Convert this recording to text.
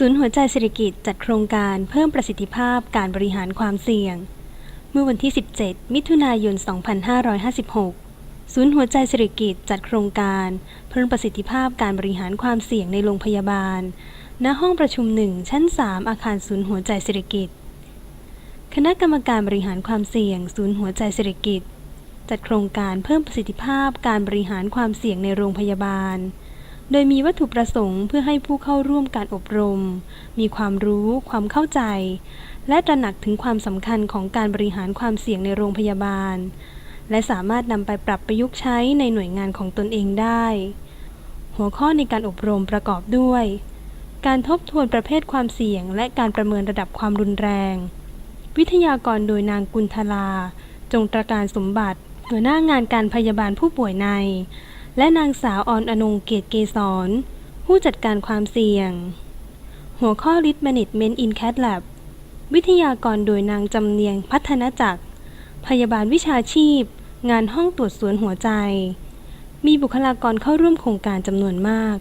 ศูนย์หัวใจเศรษฐกิจจัดโครงการเพิ่มประสิทธิภาพการบริหารความเสี่ยง เมื่อวันที่ 17 มิถุนายน 2556 ศูนย์หัวใจเศรษฐกิจจัดโครงการ เพิ่มประสิทธิภาพการบริหารความเสี่ยงในโรงพยาบาล ณ ห้องประชุม 1 ชั้น 3 อาคารศูนย์หัวใจเศรษฐกิจ คณะกรรมการบริหารความเสี่ยง ศูนย์หัวใจเศรษฐกิจ จัดโครงการเพิ่มประสิทธิภาพการบริหารความเสี่ยงในโรงพยาบาล โดยมีวัตถุประสงค์เพื่อให้ผู้เข้าร่วมการอบรม มีความรู้ ความเข้าใจ และตระหนักถึงความสำคัญของการบริหารความเสี่ยงในโรงพยาบาล และสามารถนำไปปรับประยุกต์ใช้ในหน่วยงานของตนเองได้ หัวข้อในการอบรมประกอบด้วย การทบทวนประเภทความเสี่ยง และการประเมินระดับความรุนแรง วิทยากรโดยนางกุลธลา จงตระการสมบัติหัวหน้างานการพยาบาลผู้ป่วยใน และนางสาวออนอนงเกียรติเกษรผู้จัดการความเสี่ยง หัวข้อ Risk Management in Cat Lab วิทยากรโดยนางจำเนียงพัฒนจักร พยาบาลวิชาชีพ งานห้องตรวจสวนหัวใจ มีบุคลากรเข้าร่วมโครงการจำนวนมาก